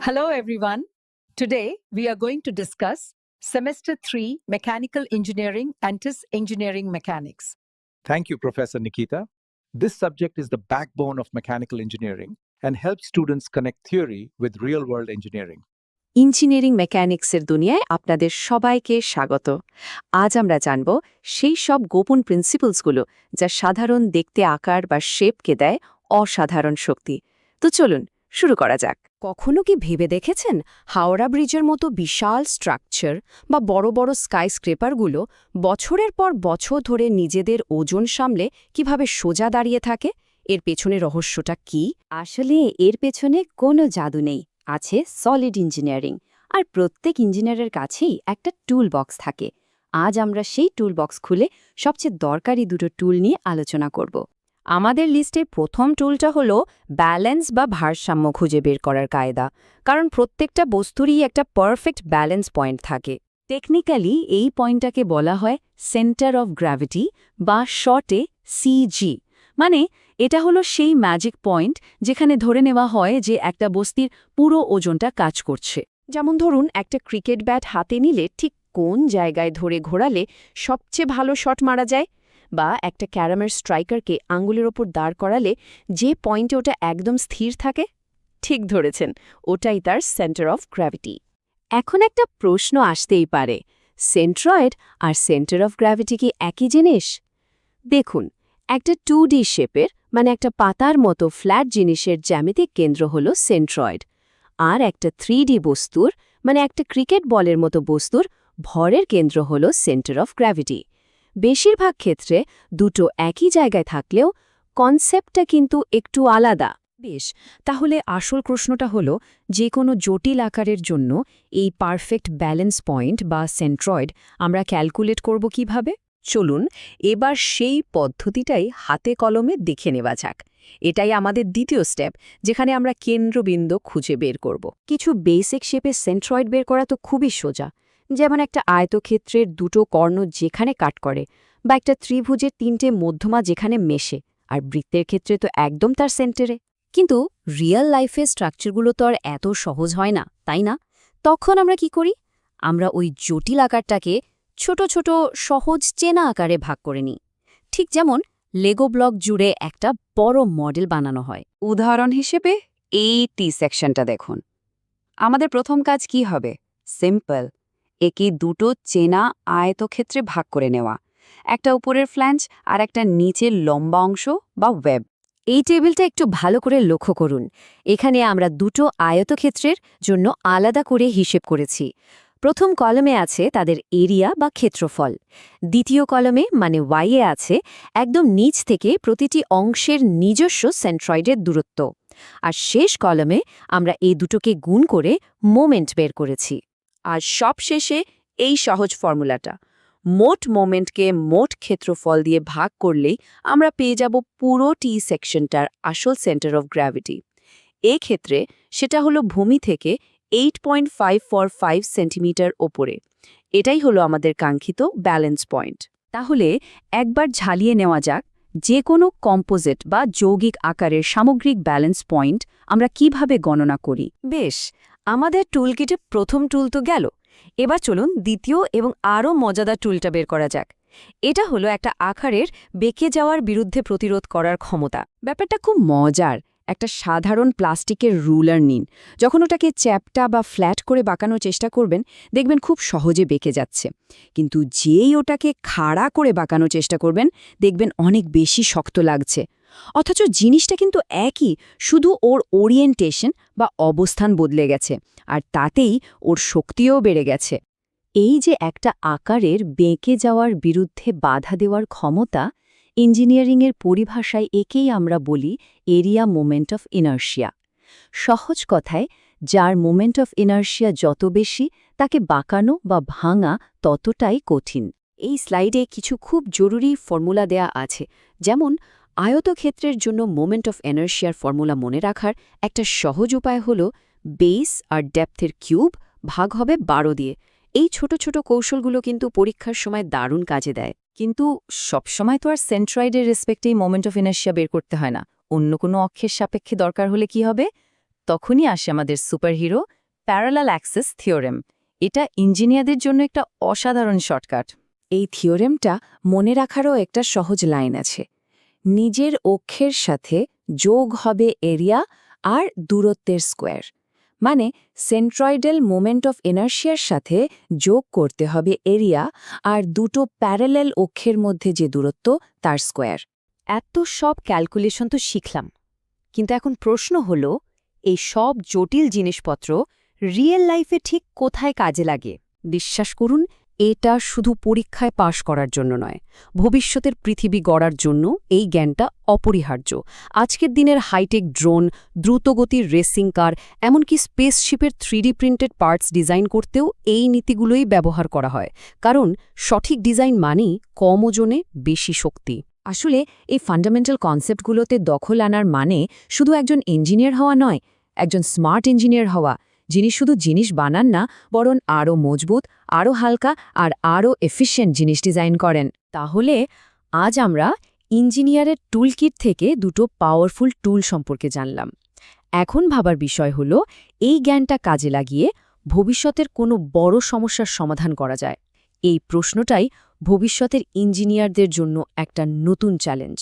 Hello, everyone. Today, we are going to discuss Semester 3 Mechanical Engineering and TIS Engineering Mechanics. Thank you, Professor Nikita. This subject is the backbone of mechanical engineering and helps students connect theory with real world engineering. Engineering মেকানিক্সের দুনিয়ায় আপনাদের সবাইকে স্বাগত আজ আমরা জানব সেই সব গোপন প্রিন্সিপলসগুলো যা সাধারণ দেখতে আকার বা শেপকে দেয় অসাধারণ শক্তি তো চলুন শুরু করা যাক। কখনো কি ভেবে দেখেছেন হাওড়া ব্রিজের মতো বিশাল স্ট্রাকচার বা বড় বড় স্কাই স্ক্রেপারগুলো বছরের পর বছর ধরে নিজেদের ওজন সামলে কীভাবে সোজা দাঁড়িয়ে থাকে? এর পেছনে রহস্যটা কি? আসলে এর পেছনে কোনো জাদু নেই, আছে সলিড ইঞ্জিনিয়ারিং আর প্রত্যেক ইঞ্জিনিয়ারের কাছেই একটা টুল বক্স থাকে। আজ আমরা সেই টুল বক্স খুলে সবচেয়ে দরকারি দুটো টুল নিয়ে আলোচনা করব। আমাদের লিস্টে প্রথম টুলটা হলো ব্যালেন্স বা ভারসাম্য খুঁজে বের করার কায়দা, কারণ প্রত্যেকটা বস্তুরই একটা পারফেক্ট ব্যালেন্স পয়েন্ট থাকে। টেকনিক্যালি এই পয়েন্টটাকে বলা হয় সেন্টার অফ গ্র্যাভিটি বা শর্টে সিজি মানে এটা হলো সেই ম্যাজিক পয়েন্ট যেখানে ধরে নেওয়া হয় যে একটা বস্তির পুরো ওজনটা কাজ করছে। যেমন ধরুন, একটা ক্রিকেট ব্যাট হাতে নিলে ঠিক কোন জায়গায় ধরে ঘোরালে সবচেয়ে ভালো শট মারা যায়? বা একটা ক্যারামের স্ট্রাইকারকে আঙ্গুলের ওপর দাঁড় করালে যে পয়েন্টে ওটা একদম স্থির থাকে, ঠিক ধরেছেন, ওটাই তার সেন্টার অফ গ্র্যাভিটি। এখন একটা প্রশ্ন আসতেই পারে, সেন্ট্রয়েড আর সেন্টার অফ গ্র্যাভিটি কি একই জিনিস? দেখুন, একটা টু ডি শেপের মানে একটা পাতার মতো ফ্ল্যাট জিনিসের জ্যামিতিক কেন্দ্র হল সেন্ট্রয়েড, আর একটা থ্রি বস্তুর মানে একটা ক্রিকেট বলের মতো বস্তুর, ভরের কেন্দ্র হল সেন্টার অফ গ্র্যাভিটি। বেশিরভাগ ক্ষেত্রে দুটো একই জায়গায় থাকলেও কনসেপ্টটা কিন্তু একটু আলাদা। বেশ, তাহলে আসল প্রশ্নটা হল, যে কোনো জটিল আকারের জন্য এই পারফেক্ট ব্যালেন্স পয়েন্ট বা সেন্ট্রয়েড আমরা ক্যালকুলেট করব কীভাবে? চলুন, এবার সেই পদ্ধতিটাই হাতে কলমে দেখে নেওয়া যাক। এটাই আমাদের দ্বিতীয় স্টেপ, যেখানে আমরা কেন্দ্রবিন্দু খুঁজে বের করব। কিছু বেসিক শেপে সেন্ট্রয়েড বের করা তো খুবই সোজা। যেমন একটা আয়তক্ষেত্রের দুটো কর্ণ যেখানে কাট করে বা একটা ত্রিভুজের তিনটে মধ্যমা যেখানে মেশে, আর বৃত্তের ক্ষেত্রে তো একদম তার সেন্টারে। কিন্তু রিয়েল লাইফে স্ট্রাকচারগুলো তো আর এত সহজ হয় না, তাই না? তখন আমরা কি করি? আমরা ওই জটিল আকারটাকে ছোট ছোট সহজ চেনা আকারে ভাগ করে নিই। ঠিক যেমন লেগো ব্লক জুড়ে একটা বড় মডেল বানানো হয়। উদাহরণ হিসেবে এই টি সেকশনটা দেখুন। আমাদের প্রথম কাজ কি হবে? সিম্পল। একে দুটো চেনা আয়তক্ষেত্রে ভাগ করে নেওয়া। একটা উপরের ফ্ল্যাঞ্চ আর একটা নিচের লম্বা অংশ বা ওয়েব এই টেবিলটা একটু ভালো করে লক্ষ্য করুন। এখানে আমরা দুটো আয়তক্ষেত্রের জন্য আলাদা করে হিসেব করেছি। প্রথম কলমে আছে তাদের এরিয়া বা ক্ষেত্রফল। দ্বিতীয় কলমে মানে ওয়াইয়ে আছে, একদম নিচ থেকে প্রতিটি অংশের নিজস্ব সেন্ট্রয়েডের দূরত্ব। আর শেষ কলমে আমরা এই দুটোকে গুণ করে মোমেন্ট বের করেছি। আর সবশেষে এই সহজ ফর্মুলাটা। মোট মোমেন্টকে মোট ক্ষেত্রফল দিয়ে ভাগ করলেই আমরা পেয়ে যাব পুরো টি সেকশনটার আসল সেন্টার অফ গ্র্যাভিটি। ক্ষেত্রে সেটা হলো ভূমি থেকে eight point five four five centimetre ওপরে। এটাই হলো আমাদের কাঙ্ক্ষিত ব্যালেন্স পয়েন্ট। তাহলে একবার ঝালিয়ে নেওয়া যাক যে কোনো কম্পোজিট বা যৌগিক আকারের সামগ্রিক ব্যালেন্স পয়েন্ট আমরা কীভাবে গণনা করি? বেশ আমাদের টুলকিটে প্রথম টুল তো গেল। এবার চলুন দ্বিতীয় এবং আরও মজাদার টুলটা বের করা যাক। এটা হলো একটা আকারের বেঁকে যাওয়ার বিরুদ্ধে প্রতিরোধ করার ক্ষমতা। ব্যাপারটা খুব মজার। একটা সাধারণ প্লাস্টিকের রুলার নিন। যখন ওটাকে চ্যাপটা বা ফ্ল্যাট করে বাঁকানোর চেষ্টা করবেন, দেখবেন খুব সহজে বেঁকে যাচ্ছে। কিন্তু যেই ওটাকে খাড়া করে বাঁকানোর চেষ্টা করবেন, দেখবেন অনেক বেশি শক্ত লাগছে। অথচ জিনিসটা কিন্তু একই, শুধু ওর ওরিয়েন্টেশন বা অবস্থান বদলে গেছে, আর তাতেই ওর শক্তিও বেড়ে গেছে। এই যে একটা আকারের বেঁকে যাওয়ার বিরুদ্ধে বাধা দেওয়ার ক্ষমতা, ইঞ্জিনিয়ারিংয়ের পরিভাষায় একেই আমরা বলি এরিয়া মোমেন্ট অফ ইনার্শিয়া। সহজ কথায়, যার মোমেন্ট অফ ইনার্শিয়া যত বেশি, তাকে বাঁকানো বা ভাঙা ততটাই কঠিন। এই স্লাইডে কিছু খুব জরুরি ফর্মুলা দেয়া আছে, যেমন আয়তক্ষেত্রের জন্য মোমেন্ট অফ এনার্শিয়ার ফর্মুলা মনে রাখার একটা সহজ উপায় হল বেস আর ডেপথের কিউব ভাগ হবে বারো দিয়ে। এই ছোট ছোট কৌশলগুলো কিন্তু পরীক্ষার সময় দারুণ কাজে দেয়। কিন্তু সবসময় তো আর সেন্ট্রয়েডের রেসপেক্টেই মোমেন্ট অফ ইনার্শিয়া বের করতে হয় না। অন্য কোনো অক্ষের সাপেক্ষে দরকার হলে কি হবে? তখনই আসে আমাদের সুপারহিরো প্যারালাল অ্যাক্সেস থিওরেম এটা ইঞ্জিনিয়ারদের জন্য একটা অসাধারণ শর্টকাট এই থিওরেমটা মনে রাখারও একটা সহজ লাইন আছে। নিজের অক্ষের সাথে যোগ হবে এরিয়া আর দূরত্বের স্কোয়ার। মানে সেন্ট্রয়েডাল মোমেন্ট অফ এনার্শিয়ার সাথে যোগ করতে হবে এরিয়া আর দুটো প্যারালেল অক্ষের মধ্যে যে দূরত্ব তার স্কোয়ার। এত সব ক্যালকুলেশন তো শিখলাম। কিন্তু এখন প্রশ্ন হল, এই সব জটিল জিনিসপত্র রিয়েল লাইফে ঠিক কোথায় কাজে লাগে? বিশ্বাস করুন এটা শুধু পরীক্ষায় পাশ করার জন্য নয়, ভবিষ্যতের পৃথিবী গড়ার জন্য এই জ্ঞানটা অপরিহার্য। আজকের দিনের হাইটেক ড্রোন, দ্রুতগতির রেসিং কার, এমনকি স্পেসশিপের three D printed parts design করতেও এই নীতিগুলোই ব্যবহার করা হয়, কারণ সঠিক ডিজাইন মানেই কম ওজনে বেশি শক্তি। আসলে এই ফান্ডামেন্টাল কনসেপ্টগুলোতে দখল আনার মানে শুধু একজন ইঞ্জিনিয়ার হওয়া নয়, একজন স্মার্ট ইঞ্জিনিয়ার হওয়া, যিনি শুধু জিনিস বানান না, বরং আরও মজবুত আরও হালকা আর আরও এফিশিয়েন্ট জিনিস ডিজাইন করেন। তাহলে আজ আমরা ইঞ্জিনিয়ারের টুলকিট থেকে দুটো পাওয়ারফুল টুল সম্পর্কে জানলাম। এখন ভাবার বিষয় হল, এই জ্ঞানটা কাজে লাগিয়ে ভবিষ্যতের কোনো বড় সমস্যার সমাধান করা যায়। এই প্রশ্নটাই ভবিষ্যতের ইঞ্জিনিয়ারদের জন্য একটা নতুন চ্যালেঞ্জ